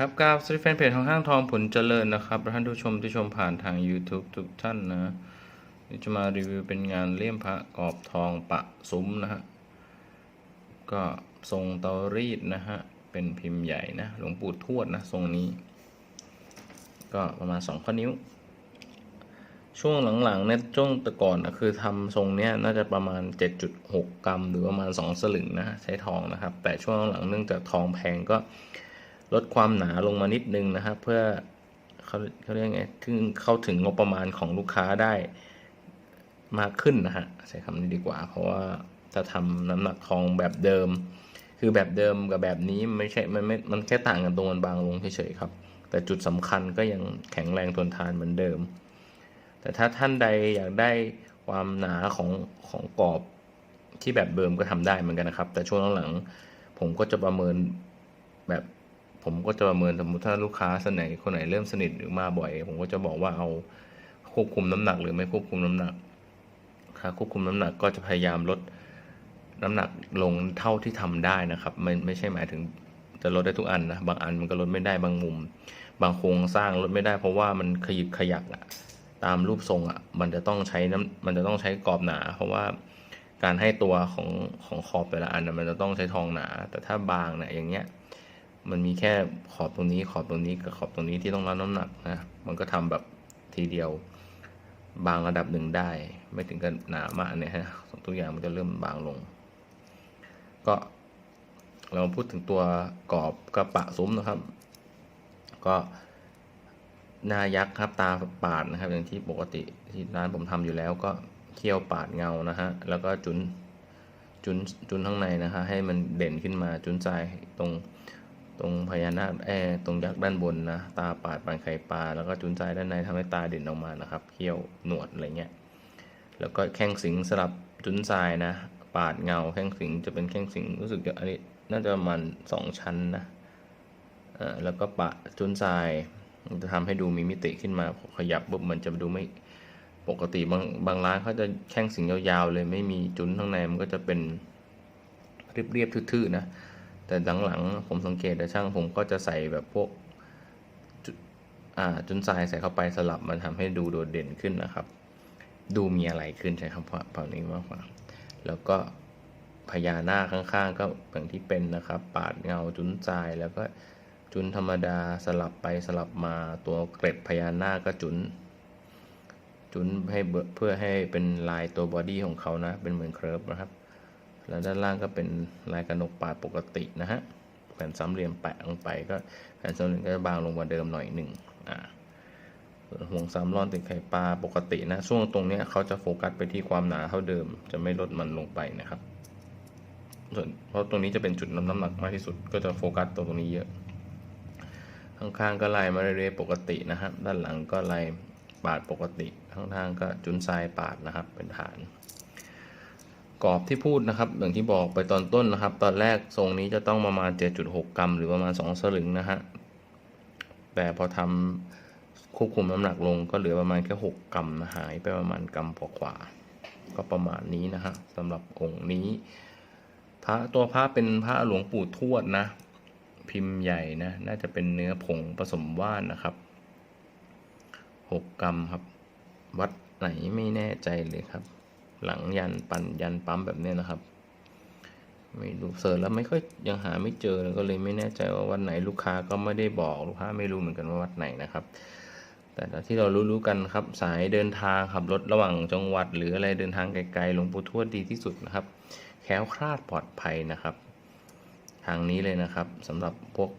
ครับกราบสวัสดีแฟนเพจของห้างทองผลเจริญนะครับท่านผู้ชมที่ชมผ่านทาง YouTube ทุกท่านนะนี่จะมารีวิวเป็นงานเลี่ยมพระกรอบทองปะซุ้มนะฮะ ก็ทรงเตารีดนะฮะ เป็นพิมพ์ใหญ่นะ หลวงปู่ทวดนะ ทรงนี้ ก็ประมาณ 2 ข้อนิ้ว ช่วงหลังๆเนี่ยช่วงแต่ก่อนนะคือทำทรงเนี้ยน่าจะประมาณ 7.6 กรัม หรือประมาณ 2 สลึงนะ ใช้ทองนะครับ แต่ช่วงหลังเนื่องจากทองแพงก็ ลดความหนาลงมานิดนึงนะครับเพื่อเขาเขาเรียกไงถึงเข้าถึงงบประมาณของลูกค้าได้มากขึ้นนะฮะใช้คำนี้ดีกว่า เพราะว่าถ้าทำน้ำหนักทองแบบเดิม คือแบบเดิมกับแบบนี้ไม่ใช่มันไม่มันแค่ต่างกันตรงมันบางลงเฉยๆครับ แต่จุดสำคัญก็ยังแข็งแรงทนทานเหมือนเดิม แต่ถ้าท่านใดอยากได้ความหนาของของกรอบที่แบบเดิมก็ทำได้เหมือนกันนะครับ แต่ช่วงหลังๆผมก็จะประเมินแบบ ผมก็จะประเมินสมมติถ้าลูกค้าสไหนคนไหนเริ่มสนิทหรือมาบ่อย ผมก็จะบอกว่าเอาควบคุมน้ำหนัก หรือไม่ควบคุมน้ำหนักถ้าควบคุมน้ำหนักก็จะพยายามลดน้ำหนักลงเท่าที่ทำได้นะครับไม่ไม่ใช่หมายถึงจะลดได้ทุกอันนะบางอันมันก็ลดไม่ได้บางมุม บางโครงสร้างลดไม่ได้ เพราะว่ามันขยิบขยักอะตามรูปทรงอะมันจะต้องใช้น้ำมันจะต้องใช้กรอบหนา เพราะว่าการให้ตัวของของขอบแต่ละอันมันจะต้องใช้ทองหนา แต่ถ้าบางเนี่ยอย่างเงี้ย มันมีแค่ขอบตรงนี้ขอบตรงนี้กับขอบตรงนี้ที่ต้องรับน้ำหนักนะมันก็ทำแบบทีเดียว บางระดับหนึ่งได้ ไม่ถึงกับหนามากเนี่ยฮะทุกอย่างมันจะเริ่มบางลง ก็เรามาพูดถึงตัวกรอบกระปะซุ้มนะครับ ก็หน้ายักษ์ครับตาปาดนะครับ อย่างที่ปกติที่ร้านผมทำอยู่แล้วก็เคี่ยวปาดเงานะฮะแล้วก็จุนจุนจุนข้างในนะฮะให้มันเด่นขึ้นมาจุนใจตรง ตรงพญานาคแอตรงยักษ์ด้านบนนะตาปาดปานไข่ปลาแล้วก็จุนใจด้านในทำให้ตาเด่นออกมานะครับเขี้ยวหนวดอะไรเงี้ยแล้วก็แข้งสิงสลับจุนใจนะ ปาดเงาแข้งสิงจะเป็นแข้งสิงรู้สึกจะอันนี้น่าจะประมาณสองชั้นนะอ่อแล้วก็ปะจุนใจจะทำให้ดูมีมิติขึ้นมาพอขยับปุ๊บมันจะดูไม่ปกติบางบางร้านเขาจะแข้งสิงยาวๆเลยไม่มีจุนข้างในมันก็จะเป็นเรียบๆทื่อๆนะ แต่หลังๆผมสังเกตแต่ช่างผมก็จะใส่แบบพวกจุดอ่าจุนทรายใส่เข้าไปสลับมันทำให้ดูโดดเด่นขึ้นนะครับ ดูมีอะไรขึ้นใช่คำว่าแบบนี้มากกว่า แล้วก็พญานาคข้างๆ ก็อย่างที่เป็นนะครับ ปาดเงาจุนทรายแล้วก็จุนธรรมดาสลับไปสลับมาตัวเกล็ดพญานาคก็จุน จุนให้เบเพื่อให้เป็นลายตัวบอดี้ของเขานะ เป็นเหมือนเคริร์ฟนะครับ แล้วด้านล่างก็เป็นลายกระหนกปาดปกตินะฮะแผ่นสามเหลี่ยมแปะลงไปก็แผ่นสามเหลี่ยมก็จะบางลงกว่าเดิมหน่อยหนึ่งอ่าห่วงสามร่อนติดไข่ปลาปกตินะช่วงตรงนี้เขาจะโฟกัสไปที่ความหนาเท่าเดิม จะไม่ลดมันลงไปนะครับส่วนเพราะตรงนี้จะเป็นจุดน้ำน้ำหนักมากที่สุดก็จะโฟกัสตรงนี้เยอะข้างๆก็ลายมาเรื่อยๆปกตินะครับ ด้านหลังก็ลายปาดปกติข้างๆก็จุนทรายปาดนะครับ เป็นฐาน กรอบที่พูดนะครับ อย่างที่บอกไปตอนต้นนะครับ ตอนแรกทรงนี้จะต้องประมาณ 7.6 กรัม หรือประมาณ 2 สลึงนะฮะ แต่พอทำควบคุมน้ำหนักลงก็เหลือประมาณแค่ 6 กรัมนะหายไปประมาณกรัมกว่าก็ประมาณนี้นะฮะสำหรับองค์นี้ พระตัวพระเป็นพระหลวงปู่ทวดนะ พิมพ์ใหญ่นะ น่าจะเป็นเนื้อผงผสมว่านนะครับ 6 กรัมครับ วัดไหนไม่แน่ใจเลยครับ หลังยันปั่นยันปั๊มแบบนี้นะครับ ไม่รู้เสิร์ชแล้วไม่ค่อยยังหาไม่เจอแล้วก็เลยไม่แน่ใจว่าวัดไหนลูกค้าก็ไม่ได้บอกลูกค้าไม่รู้เหมือนกันว่าวัดไหนนะครับ แต่ที่เรารู้ๆกันครับ สายเดินทางขับรถระหว่างจังหวัด หรืออะไรเดินทางไกลๆหลวงปู่ทวดดีที่สุดนะครับ แคล้วคลาดปลอดภัยนะครับ ทางนี้เลยนะครับสำหรับพวก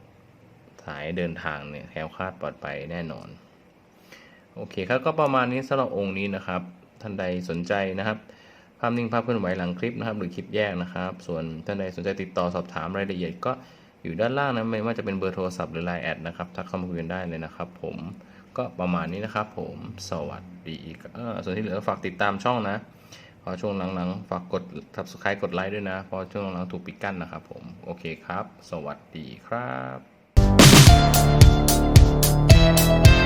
สายเดินทางเนี่ยแคล้วคลาดปลอดภัยแน่นอนโอเคครับก็ประมาณนี้สำหรับองค์นี้นะครับ ท่านใดสนใจนะครับภาพนิ่งภาพเคลื่อนไหวหลังคลิปนะครับ หรือคลิปแยกนะครับ ส่วนท่านใดสนใจติดต่อสอบถามรายละเอียดก็อยู่ด้านล่างนะไม่ว่าจะเป็นเบอร์โทรศัพท์หรือไลน์แอดนะครับทักเข้ามาคุยกันได้เลยนะครับ ผมก็ประมาณนี้นะครับ ผมสวัสดีอ่อส่วนที่เหลือฝากติดตามช่องนะพอช่วงหลังๆฝากกด subscribe กดไลค์ด้วยนะ พอช่วงหลังๆถูกปิดกั้นนะครับ ผมโอเคครับ สวัสดีครับ